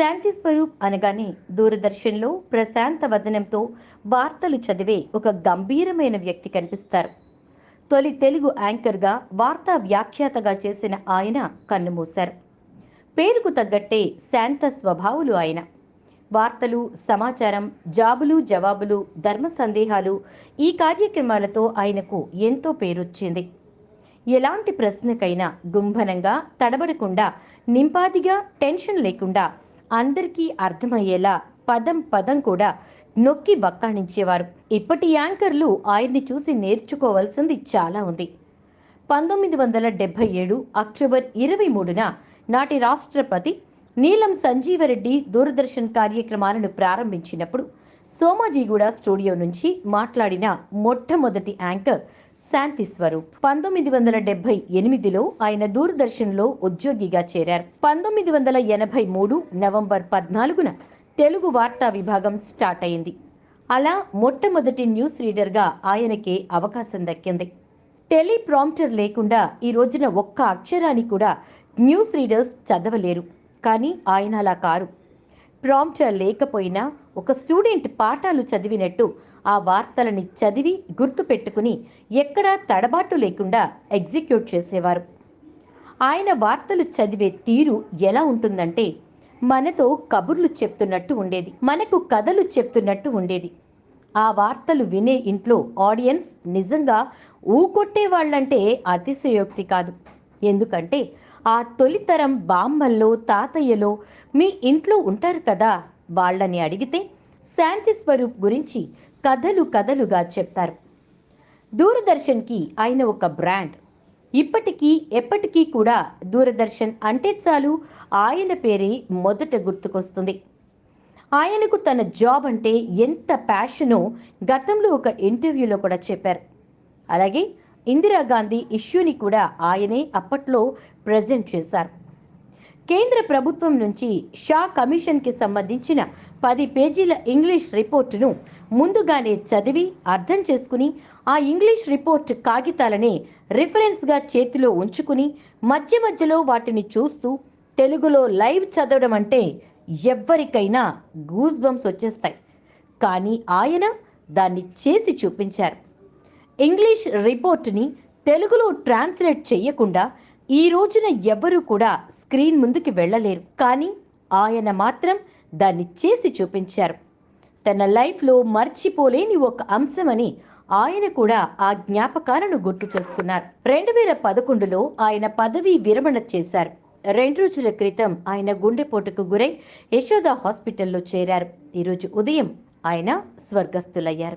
శాంతి స్వరూప్ అనగానే దూరదర్శన్లో ప్రశాంత వదనంతో వార్తలు చదివే ఒక గంభీరమైన వ్యక్తి కనిపిస్తారు. తొలి తెలుగు యాంకర్గా వార్తా వ్యాఖ్యాతగా చేసిన ఆయన కన్నుమూశారు. పేరుకు తగ్గట్టే శాంత స్వభావులు ఆయన. వార్తలు సమాచారం జాబులు జవాబులు ధర్మ సందేహాలు ఈ కార్యక్రమాలతో ఆయనకు ఎంతో పేరొచ్చింది. ఎలాంటి ప్రశ్నకైనా గుంభనంగా తడబడకుండా నింపాదిగా టెన్షన్ లేకుండా అందరికీ అర్థమయ్యేలా పదం పదం కూడా నొక్కి వక్కాణించేవారు. ఇప్పటి యాంకర్లు ఆయన్ని చూసి నేర్చుకోవాల్సింది చాలా ఉంది. పంతొమ్మిది వందల డెబ్బై ఏడు అక్టోబర్ ఇరవై మూడున నాటి రాష్ట్రపతి నీలం సంజీవరెడ్డి దూరదర్శన్ కార్యక్రమాలను ప్రారంభించినప్పుడు సోమాజీగూడ స్టూడియో నుంచి మాట్లాడిన మొట్టమొదటి యాంకర్ శాంతి స్వరూప్. పంతొమ్మిది వందల డెబ్బై ఎనిమిదిలో ఆయన దూరదర్శన్లో ఉద్యోగిగా చేరారు. పంతొమ్మిది వందల ఎనభై మూడు నవంబర్ పద్నాలుగున తెలుగు వార్తా విభాగం స్టార్ట్ అయింది. అలా మొట్టమొదటి న్యూస్ రీడర్గా ఆయనకే అవకాశం దక్కింది. టెలిప్రాంప్టర్ లేకుండా ఈ రోజున ఒక్క అక్షరాన్ని కూడా న్యూస్ రీడర్స్ చదవలేరు. కానీ ఆయన అలా కారు. ప్రాంప్టర్ లేకపోయినా ఒక స్టూడెంట్ పాఠాలు చదివినట్టు ఆ వార్తలని చదివి గుర్తుపెట్టుకుని ఎక్కడా తడబాటు లేకుండా ఎగ్జిక్యూట్ చేసేవారు. ఆయన వార్తలు చదివే తీరు ఎలా ఉంటుందంటే మనతో కబుర్లు చెప్తున్నట్టు ఉండేది మనకు కథలు చెప్తున్నట్టు ఉండేది. ఆ వార్తలు వినే ఇంట్లో ఆడియన్స్ నిజంగా ఊకొట్టే వాళ్ళంటే అతిశయోక్తి కాదు. ఎందుకంటే ఆ తొలితరం బామ్మల్లో తాతయ్యలో మీ ఇంట్లో ఉంటారు కదా వాళ్ళని అడిగితే శాంతి స్వరూప్ గురించి కథలు కథలుగా చెప్తారు. దూరదర్శన్కి ఆయన ఒక బ్రాండ్. ఇప్పటికీ ఎప్పటికీ కూడా దూరదర్శన్ అంటే చాలు ఆయన పేరే మొదట గుర్తుకొస్తుంది. ఆయనకు తన జాబ్ అంటే ఎంత ప్యాషనో గతంలో ఒక ఇంటర్వ్యూలో కూడా చెప్పారు. అలాగే ఇందిరాగాంధీ ఇష్యూని కూడా ఆయనే అప్పట్లో ప్రజెంట్ చేశారు. కేంద్ర ప్రభుత్వం నుంచి షా కమిషన్కి సంబంధించిన పది పేజీల ఇంగ్లీష్ రిపోర్టును ముందుగానే చదివి అర్థం చేసుకుని ఆ ఇంగ్లీష్ రిపోర్ట్ కాగితాలనే రిఫరెన్స్గా చేతిలో ఉంచుకుని మధ్య మధ్యలో వాటిని చూస్తూ తెలుగులో లైవ్ చదవడం అంటే ఎవ్వరికైనా గూస్ బంప్స్ వచ్చేస్తాయి. కానీ ఆయన దాన్ని చేసి చూపించారు. ఇంగ్లీష్ రిపోర్ట్ని తెలుగులో ట్రాన్స్లేట్ చేయకుండా ఈ రోజున ఎవరు కూడా స్క్రీన్ ముందుకు వెళ్ళలేరు. కానీ ఆయన మాత్రం దాన్ని చేసి చూపించారు. తన లైఫ్లో మర్చిపోలేని ఒక అంశమని ఆయన కూడా ఆ జ్ఞాపకాలను గుర్తు చేసుకున్నారు. రెండు వేల పదకొండులో ఆయన పదవి విరమణ చేశారు. రెండు రోజుల క్రితం ఆయన గుండెపోటుకు గురై యశోద హాస్పిటల్లో చేరారు. ఈరోజు ఉదయం ఆయన స్వర్గస్థులయ్యారు.